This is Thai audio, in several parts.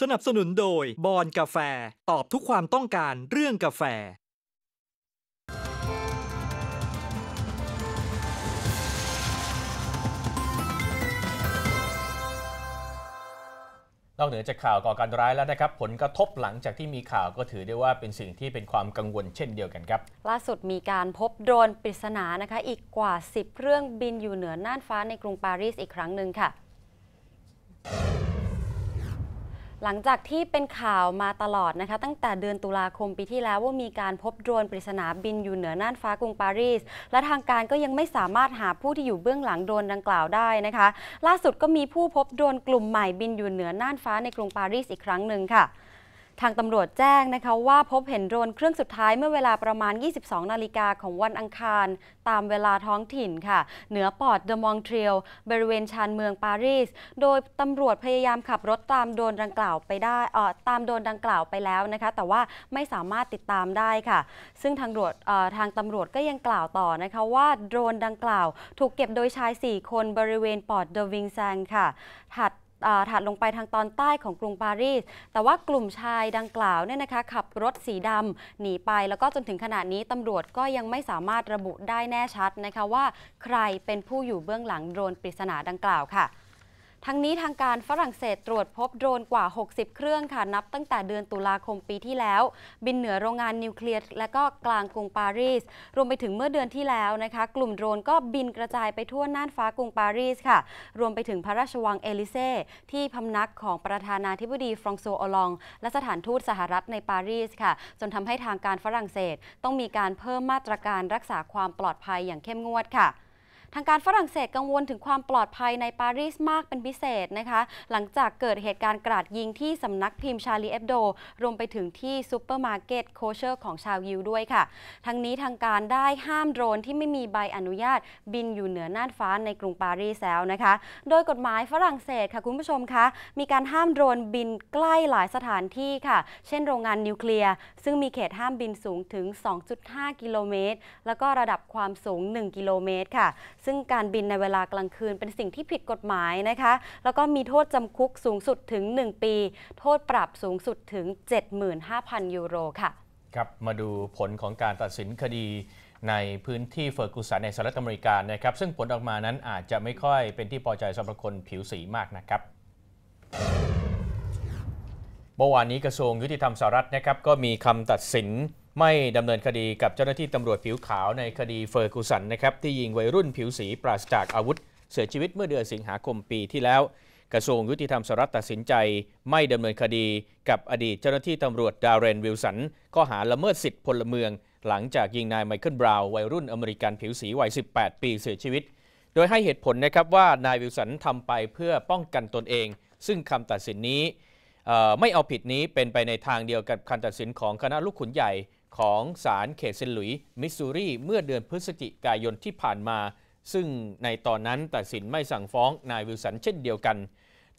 สนับสนุนโดยบอนกาแฟตอบทุกความต้องการเรื่องกาแฟ นอกเหนือจากข่าวก่อการร้ายแล้วนะครับ ผลกระทบหลังจากที่มีข่าวก็ถือได้ว่าเป็นสิ่งที่เป็นความกังวลเช่นเดียวกันครับ ล่าสุดมีการพบโดรนปริศนานะคะอีกกว่า 10 เครื่องบินอยู่เหนือน่านฟ้าในกรุงปารีสอีกครั้งหนึ่งค่ะ หลังจากที่เป็นข่าวมาตลอดนะคะ ตั้งแต่เดือนตุลาคมปีที่แล้วว่ามีการพบโดรนปริศนาบินอยู่เหนือน่านฟ้ากรุงปารีส และทางการก็ยังไม่สามารถหาผู้ที่อยู่เบื้องหลังโดรนดังกล่าวได้นะคะ ล่าสุดก็มีผู้พบโดรนกลุ่มใหม่บินอยู่เหนือน่านฟ้าในกรุงปารีสอีกครั้งหนึ่งค่ะ ทางตำรวจแจ้งนะคะว่าพบเห็นโดรนเครื่องสุดท้ายเมื่อเวลาประมาณ 22 นาฬิกาของวันอังคาร ตามเวลาท้องถิ่นค่ะ เหนือปอร์ตเดมองเทรลบริเวณชานเมืองปารีส โดยตำรวจพยายามขับรถตามโดรนดังกล่าวไปได้เออตามโดรนดังกล่าวไปแล้วนะคะ แต่ว่าไม่สามารถติดตามได้ค่ะ ซึ่งทางตำรวจทางตำรวจก็ยังกล่าวต่อนะคะว่าโดรนดังกล่าว ถูกเก็บโดยชาย 4 คนบริเวณปอร์ตเดวิงแซงค่ะถัด ถัดลงไปทางตอนใต้ของกรุงปารีส แต่ว่ากลุ่มชายดังกล่าวเนี่ยนะคะขับรถสีดำหนีไปแล้วก็จนถึงขณะนี้ตำรวจก็ยังไม่สามารถระบุได้แน่ชัดนะคะว่า ใครเป็นผู้อยู่เบื้องหลังโดรนปริศนาดังกล่าวค่ะ ทั้งนี้ทางการฝรั่งเศสตรวจพบโดรนกว่า 60 เครื่องค่ะ นับตั้งแต่เดือนตุลาคมปีที่แล้ว บินเหนือโรงงานนิวเคลียร์และก็กลางกรุงปารีส รวมไปถึงเมื่อเดือนที่แล้วนะคะ กลุ่มโดรนก็บินกระจายไปทั่วน่านฟ้ากรุงปารีสค่ะ รวมไปถึงพระราชวังเอลิเซ่ที่พำนักของประธานาธิบดีฟรองโซโอลอง และสถานทูตสหรัฐในปารีสค่ะ จนทำให้ทางการฝรั่งเศส ต้องมีการเพิ่มมาตรการรักษาความปลอดภัยอย่างเข้มงวดค่ะ ทางการฝรั่งเศสกังวลถึงความปลอดภัยในปารีสมากเป็นพิเศษนะคะ หลังจากเกิดเหตุการณ์กราดยิงที่สำนักพิมพ์ชาลีเอฟโด รวมไปถึงที่ซูเปอร์มาร์เก็ตโคเชอร์ของชาวยิวด้วยค่ะ ทั้งนี้ทางการได้ห้ามโดรนที่ไม่มีใบอนุญาต บินอยู่เหนือน่านฟ้าในกรุงปารีสแล้วนะคะ โดยกฎหมายฝรั่งเศสค่ะคุณผู้ชมคะ มีการห้ามโดรนบินใกล้หลายสถานที่ค่ะ เช่นโรงงานนิวเคลียร์ ซึ่งมีเขตห้ามบินสูงถึง 2.5 กิโลเมตร แล้วก็ระดับความสูง 1 กิโลเมตรค่ะซึ่งการบินในเวลากลางคืนเป็นสิ่งที่ผิดกฎหมายนะคะ แล้วก็มีโทษจำคุกสูงสุดถึง 1 ปี โทษปรับสูงสุดถึง 75,000 ยูโรค่ะ ครับ มาดูผลของการตัดสินคดีในพื้นที่เฟอร์กูสันในสหรัฐอเมริกานะครับ ซึ่งผลออกมานั้นอาจจะไม่ค่อยเป็นที่พอใจสำหรับคนผิวสีมากนะครับเมื่อวานนี้กระทรวงยุติธรรมสหรัฐนะครับก็มีคำตัดสิน ไม่ดำเนินคดีกับเจ้าหน้าที่ตำรวจผิวขาวในคดีเฟอร์กูสันนะครับที่ยิงวัยรุ่นผิวสีปราศจากอาวุธ เสียชีวิตเมื่อเดือนสิงหาคมปีที่แล้ว กระทรวงยุติธรรมสหรัฐตัดสินใจ ไม่ดำเนินคดีกับอดีตเจ้าหน้าที่ตำรวจดาร์เรนวิลสันข้อหาละเมิดสิทธิพลเมือง หลังจากยิงนายไมเคิลบราวน์วัยรุ่นอเมริกันผิวสีวัย 18 ปีเสียชีวิต โดยให้เหตุผลนะครับว่านายวิลสันทำไปเพื่อป้องกันตนเอง ซึ่งคำตัดสินนี้ไม่เอาผิดนี้เป็นไปในทางเดียวกับคำตัดสินของคณะลูกขุนใหญ่ ของศาลเขตเซนต์หลุยส์มิสซูรีเมื่อเดือนพฤศจิกายนที่ผ่านมา ซึ่งในตอนนั้นตัดสินไม่สั่งฟ้องนายวิลสันเช่นเดียวกัน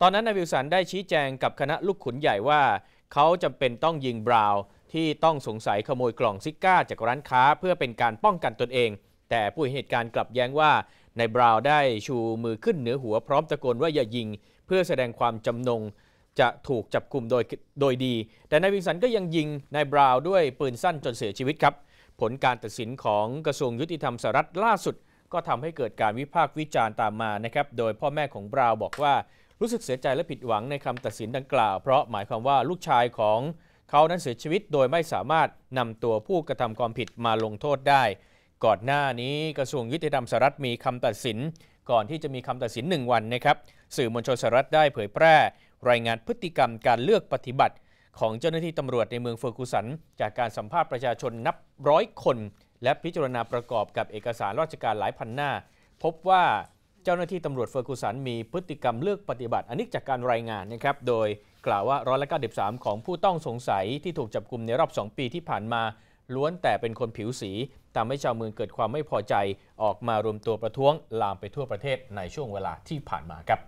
ตอนนั้นนายวิลสันได้ชี้แจงกับคณะลูกขุนใหญ่ว่า เขาจำเป็นต้องยิงบราว์ที่ต้องสงสัยขโมยกล่องซิก้าจากร้านค้าเพื่อเป็นการป้องกันตนเอง แต่ผู้เห็นเหตุการณ์กลับแย้งว่านายบราว์ได้ชูมือขึ้นเหนือหัวพร้อมตะโกนว่าอย่ายิง เพื่อแสดงความจำนง จะถูกจับกลุ่มโดยโดยดี แต่นายวิลสันก็ยังยิงนายบราวด้วยปืนสั้นจนเสียชีวิตครับ ผลการตัดสินของกระทรวงยุติธรรมสหรัฐล่าสุด ก็ทำให้เกิดการวิพากษ์วิจารณ์ตามมานะครับ โดยพ่อแม่ของบราว์บอกว่ารู้สึกเสียใจและผิดหวังในคำตัดสินดังกล่าว เพราะหมายความว่าลูกชายของเขานั้นเสียชีวิตโดยไม่สามารถนำตัวผู้กระทำความผิดมาลงโทษได้ ก่อนหน้านี้กระทรวงยุติธรรมสหรัฐมีคำตัดสิน ก่อนที่จะมีคำตัดสินหนึ่งวันนะครับ สื่อมวลชนสหรัฐได้เผยแพร่ รายงานพฤติกรรมการเลือกปฏิบัติ ของเจ้าหน้าที่ตำรวจในเมืองเฟอร์กูสัน จากการสัมภาษณ์ประชาชนนับร้อยคน และพิจารณาประกอบกับเอกสารราชการหลายพันหน้า พบว่าเจ้าหน้าที่ตำรวจเฟอร์กูสันมีพฤติกรรมเลือกปฏิบัติ อันนี้จากการรายงานนะครับโดยกล่าวว่าร้อยละ93ของผู้ต้องสงสัยที่ถูกจับกลุ่มในรอบ 2 ปีที่ผ่านมาล้วนแต่เป็นคนผิวสีทำให้ชาวเมืองเกิดความไม่พอใจ ออกมารวมตัวประท้วงลามไปทั่วประเทศในช่วงเวลาที่ผ่านมาครับ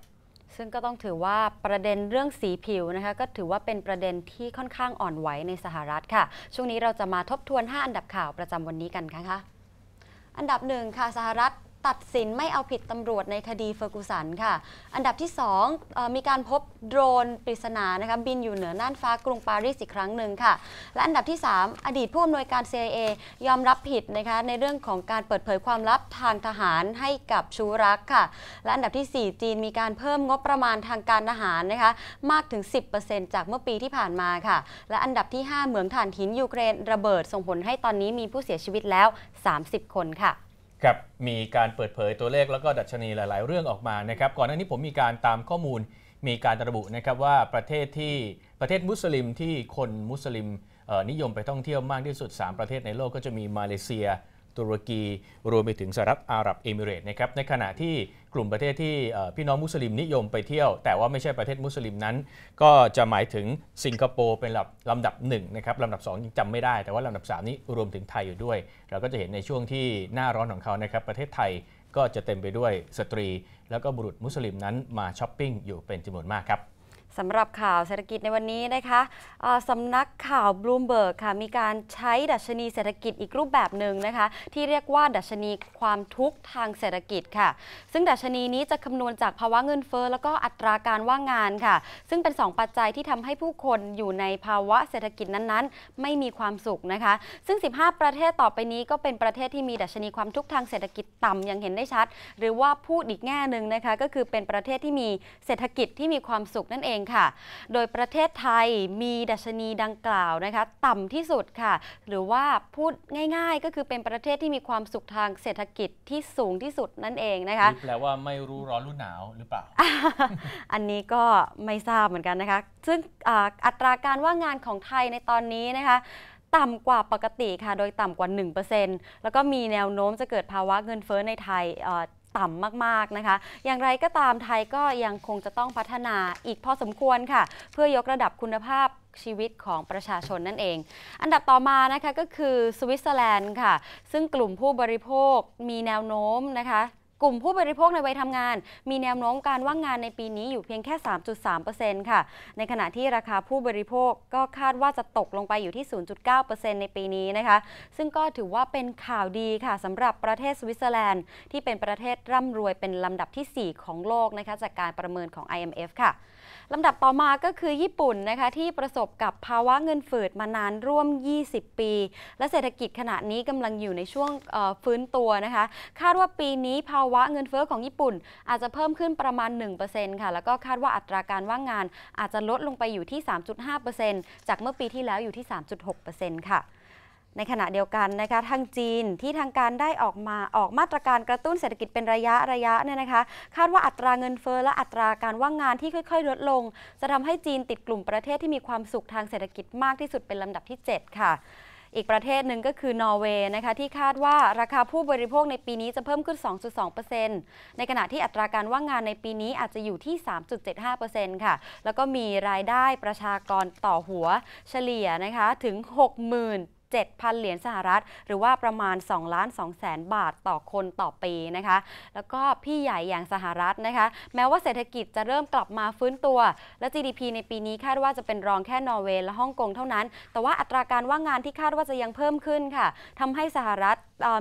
ซึ่งก็ต้องถือว่าประเด็นเรื่องสีผิวนะคะก็ถือว่าเป็นประเด็นที่ค่อนข้างอ่อนไหวในสหรัฐค่ะ ช่วงนี้เราจะมาทบทวน 5 อันดับข่าวประจำวันนี้กันค่ะ อันดับหนึ่งค่ะสหรัฐ ตัดสินไม่เอาผิดตำรวจในคดีเฟอร์กูสันค่ะ อันดับที่2เอ่อมีการพบโดรนปริศนานะคะบินอยู่เหนือน่านฟ้ากรุงปารีสอีกครั้งหนึ่งค่ะ และอันดับที่ 3 อดีตผู้อำนวยการ CIA ยอมรับผิดนะคะในเรื่องของการเปิดเผยความลับทางทหารให้กับชูรักค่ะ และอันดับที่ 4 จีนมีการเพิ่มงบประมาณทางการทหารนะคะมากถึง 10%จากเมื่อปีที่ผ่านมาค่ะ และอันดับที่ 5 เหมืองถ่านหินยูเครนระเบิดส่งผลให้ตอนนี้มีผู้เสียชีวิตแล้ว 30 คนค่ะ ครับมีการเปิดเผยตัวเลขแล้วก็ดัชนีหลาย ๆ เรื่องออกมานะครับก่อนหน้านี้ผมมีการตามข้อมูลมีการระบุนะครับว่าประเทศที่ประเทศมุสลิมที่คนมุสลิมนิยมไปท่องเที่ยวมากที่สุด 3 ประเทศในโลกก็จะมีมาเลเซีย ตุรกี รวมไปถึงสหรัฐอาหรับเอมิเรตส์นะครับในขณะที่ ลุ่มประเทศที่พี่น้องมุสลิมนิยมไปเที่ยว แต่ว่าไม่ใช่ประเทศมุสลิมนั้น ก็จะหมายถึงสิงคโปร์เป็นลำลำดับหนึ่งนะครับลำดับสองยังจำไม่ได้ แต่ว่าลำดับสามนี้รวมถึงไทยอยู่ด้วย เราก็จะเห็นในช่วงที่หน้าร้อนของเขานะครับประเทศไทยก็จะเต็มไปด้วยสตรี แล้วก็บุรุษมุสลิมนั้นมาช้อปปิ้งอยู่เป็นจำนวนมากครับ สำหรับข่าวเศรษฐกิจในวันนี้นะคะสำนักข่าวบลูมเบิร์กค่ะมีการใช้ดัชนีเศรษฐกิจอีกรูปแบบหนึ่งนะคะ ที่เรียกว่าดัชนีความทุกข์ทางเศรษฐกิจค่ะ ซึ่งดัชนีนี้จะคำนวณจากภาวะเงินเฟ้อแล้วก็อัตราการว่างงานค่ะ ซึ่งเป็น 2 ปัจจัยที่ทำให้ผู้คนอยู่ในภาวะเศรษฐกิจนั้นๆ ไม่มีความสุขนะคะ ซึ่ง 15 ประเทศต่อไปนี้ก็เป็นประเทศที่มีดัชนีความทุกข์ทางเศรษฐกิจต่ำอย่างเห็นได้ชัด หรือว่าพูดอีกแง่หนึ่งนะคะก็คือเป็นประเทศที่มีเศรษฐกิจที่มีความสุขนั่นเองค่ะ โดยประเทศไทยมีดัชนีดังกล่าวนะคะ ต่ำที่สุดค่ะ หรือว่าพูดง่ายๆ ก็คือเป็นประเทศที่มีความสุขทางเศรษฐกิจที่สูงที่สุดนั่นเองนะคะนี่แปลว่าไม่รู้ร้อนรู้หนาวหรือเปล่า อันนี้ก็ไม่ทราบเหมือนกันนะคะ ซึ่งอ่าอัตราการว่างงานของไทยในตอนนี้นะคะต่ำกว่าปกติค่ะ โดยต่ำกว่า 1%แล้วก็มีแนวโน้มจะเกิดภาวะเงินเฟ้อในไทยเอ่อ ต่ำมากๆนะคะ อย่างไรก็ตามไทยก็ยังคงจะต้องพัฒนาอีกพอสมควรค่ะ เพื่อยกระดับคุณภาพชีวิตของประชาชนนั่นเอง อันดับต่อมานะคะก็คือสวิตเซอร์แลนด์ค่ะ ซึ่งกลุ่มผู้บริโภคมีแนวโน้มนะคะ กลุ่มผู้บริโภคในวัยทำงาน มีแนวโน้มการว่างงานในปีนี้อยู่เพียงแค่ 3.3%ค่ะ ในขณะที่ราคาผู้บริโภคก็คาดว่าจะตกลงไปอยู่ที่ 0.9%ในปีนี้นะคะ ซึ่งก็ถือว่าเป็นข่าวดีค่ะสำหรับประเทศสวิตเซอร์แลนด์ ที่เป็นประเทศร่ำรวยเป็นลำดับทีสี่4 ของโลกนะคะจากการประเมินของ IMF ค่ะ ลำดับต่อมาก็คือญี่ปุ่นนะคะที่ประสบกับภาวะเงินฝืดมานานร่วม 20 ปี และเศรษฐกิจขณะนี้กำลังอยู่ในช่วงฟื้นตัวนะคะ คาดว่าปีนี้ภาวะเงินเฟ้อของญี่ปุ่น อาจจะเพิ่มขึ้นประมาณ 1%ค่ะ แล้วก็คาดว่าอัตราการว่างงานอาจจะลดลงไปอยู่ที่ 3.5%จากเมื่อปีที่แล้วอยู่ที่ 3.6%ค่ะ ในขณะเดียวกันนะคะทางจีนที่ทางการได้ออกมาออกมาตรการกระตุ้นเศรษฐกิจเป็นระยะระยะเนี่ยนะคะ คาดว่าอัตราเงินเฟ้อและอัตราการว่างงานที่ค่อย ๆ ลดลง จะทำให้จีนติดกลุ่มประเทศที่มีความสุขทางเศรษฐกิจมากที่สุดเป็นลำดับที่ 7 ค่ะอีกประเทศหนึ่งก็คือนอร์เวย์นะคะที่คาดว่าราคาผู้บริโภคในปีนี้จะเพิ่มขึ้น 2.2%ในขณะที่อัตราการว่างงานในปีนี้อาจจะอยู่ที่ 3.75%ค่ะ แล้วก็มีรายได้ประชากรต่อหัวเฉลี่ยนะคะถึง60,000 7,000 เหรียญสหรัฐ หรือว่าประมาณ2ล้าน2แสนบาทต่อคนต่อปีนะคะ แล้วก็พี่ใหญ่อย่างสหรัฐนะคะ แม้ว่าเศรษฐกิจจะเริ่มกลับมาฟื้นตัว และ GDP ในปีนี้คาดว่าจะเป็นรองแค่นอร์เวย์และฮ่องกงเท่านั้น แต่ว่าอัตราการว่างงานที่คาดว่าจะยังเพิ่มขึ้นค่ะทำให้สหรัฐ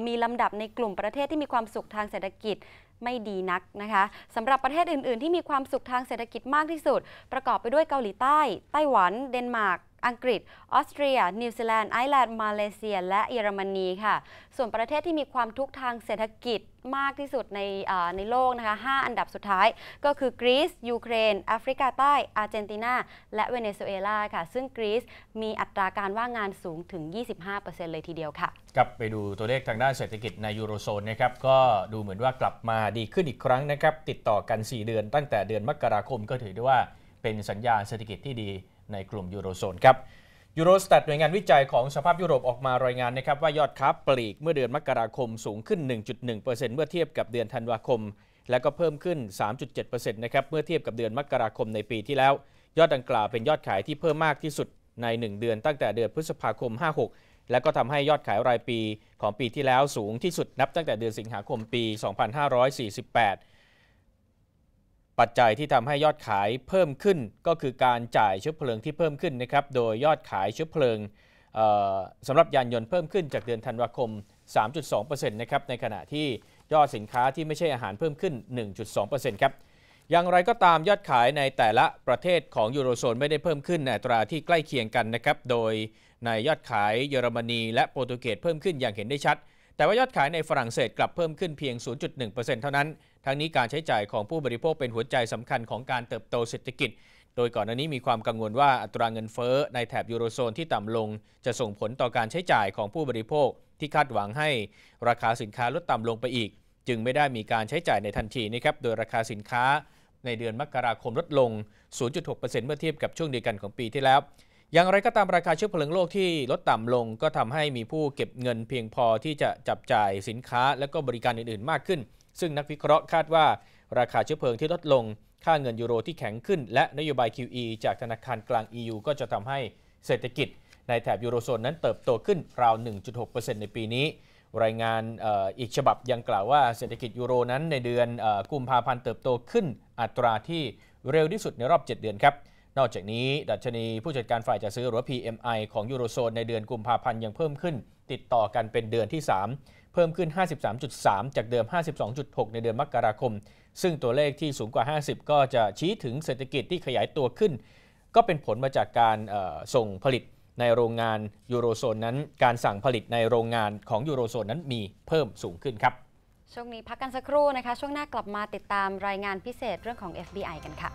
มีลำดับในกลุ่มประเทศที่มีความสุขทางเศรษฐกิจไม่ดีนักนะคะสำหรับประเทศอื่น ๆ ที่มีความสุขทางเศรษฐกิจมากที่สุด ประกอบไปด้วยเกาหลีใต้ ไต้หวัน เดนมาร์ก อังกฤษ ออสเตรีย นิวซีแลนด์ ไอร์แลนด์ มาเลเซีย และเยอรมนีค่ะ ส่วนประเทศที่มีความทุกข์ทางเศรษฐกิจมากที่สุดในในโลกนะคะ 5 อันดับสุดท้ายก็คือกรีซ ยูเครน แอฟริกาใต้ อาร์เจนตินา และเวเนซุเอลาค่ะ ซึ่งกรีซมีอัตราการว่างงานสูงถึง 25%เลยทีเดียวค่ะ กลับไปดูตัวเลขทางด้านเศรษฐกิจในยูโรโซนนะครับ ก็ดูเหมือนว่ากลับมาดีขึ้นอีกครั้งนะครับ ติดต่อกัน 4 เดือนตั้งแต่เดือนมกราคมก็ถือได้ว่าเป็นสัญญาณเศรษฐกิจที่ดี ในกลุ่มยูโรโซนครับยูโรสแตทหน่วยงานวิจัยของสภาพยุโรปออกมารายงานนะครับว่ายอดค้าปลีกเมื่อเดือนมกราคมสูงขึ้น 1.1%เมื่อเทียบกับเดือนธันวาคม และก็เพิ่มขึ้น 3.7%นะครับเมื่อเทียบกับเดือนมกราคมในปีที่แล้ว ยอดดังกล่าวเป็นยอดขายที่เพิ่มมากที่สุดใน 1 เดือนตั้งแต่เดือนพฤษภาคม 56 และก็ทำให้ยอดขายรายปีของปีที่แล้วสูงที่สุดนับตั้งแต่เดือนสิงหาคมปี 2548 ปัจจัยที่ทำให้ยอดขายเพิ่มขึ้น ก็คือการจ่ายเชื้อเพลิงที่เพิ่มขึ้นนะครับ โดยยอดขายเชื้อเพลิงสำหรับยานยนต์เพิ่มขึ้นจากเดือนธันวาคม 3.2%นะครับ ในขณะที่ยอดสินค้าที่ไม่ใช่อาหารเพิ่มขึ้น 1.2%ครับ อย่างไรก็ตามยอดขายในแต่ละประเทศของยูโรโซนไม่ได้เพิ่มขึ้นในอัตราที่ใกล้เคียงกันนะครับ โดยในยอดขายเยอรมนีและโปรตุเกสเพิ่มขึ้นอย่างเห็นได้ชัด แต่ว่ายอดขายในฝรั่งเศสกลับเพิ่มขึ้นเพียง 0.1%เท่านั้น ทั้งนี้การใช้จ่ายของผู้บริโภคเป็นหัวใจสำคัญของการเติบโตเศรษฐกิจ โดยก่อนหน้านี้มีความกังวลว่าอัตราเงินเฟ้อในแถบยูโรโซนที่ต่ำลง จะส่งผลต่อการใช้จ่ายของผู้บริโภค ที่คาดหวังให้ราคาสินค้าลดต่ำลงไปอีก จึงไม่ได้มีการใช้จ่ายในทันทีนะครับโดยราคาสินค้าในเดือนมกราคมลดลง 0.6%เมื่อเทียบกับช่วงเดียวกันของปีที่แล้ว อย่างไรก็ตามราคาเชื้อเพลิงโลกที่ลดต่ำลง ก็ทำให้มีผู้เก็บเงินเพียงพอที่จะจับจ่ายสินค้าและก็บริการอื่น ๆ มากขึ้น ซึ่งนักวิเคราะห์คาดว่า ราคาเชื้อเพลิงที่ลดลง ค่าเงินยูโรที่แข็งขึ้น และนโยบาย QE จากธนาคารกลาง EU ก็จะทำให้เศรษฐกิจ ในแถบยูโรโซนนั้นเติบโตขึ้นราว 1.6%ในปีนี้ รายงานอีกฉบับยังกล่าวว่าเศรษฐกิจยูโรนั้นในเดือนกุมภาพันธ์เติบโตขึ้นอัตราที่เร็วที่สุดในรอบ 7 เดือนครับนอกจากนี้ ดัชนีผู้จัดการฝ่ายจัดซื้อหรือ PMI ของยูโรโซนในเดือนกุมภาพันธ์ยังเพิ่มขึ้น ติดต่อกันเป็นเดือนที่ 3 เพิ่มขึ้น 53.3 จากเดิม 52.6 ในเดือนมกราคม ซึ่งตัวเลขที่สูงกว่า 50 ก็จะชี้ถึงเศรษฐกิจที่ขยายตัวขึ้น ก็เป็นผลมาจากการส่งผลิตในโรงงานยูโรโซนนั้น การสั่งผลิตในโรงงานของยูโรโซนนั้นมีเพิ่มสูงขึ้นครับ ช่วงนี้พักกันสักครู่นะคะ ช่วงหน้ากลับมาติดตามรายงานพิเศษเรื่องของ FBI กันค่ะ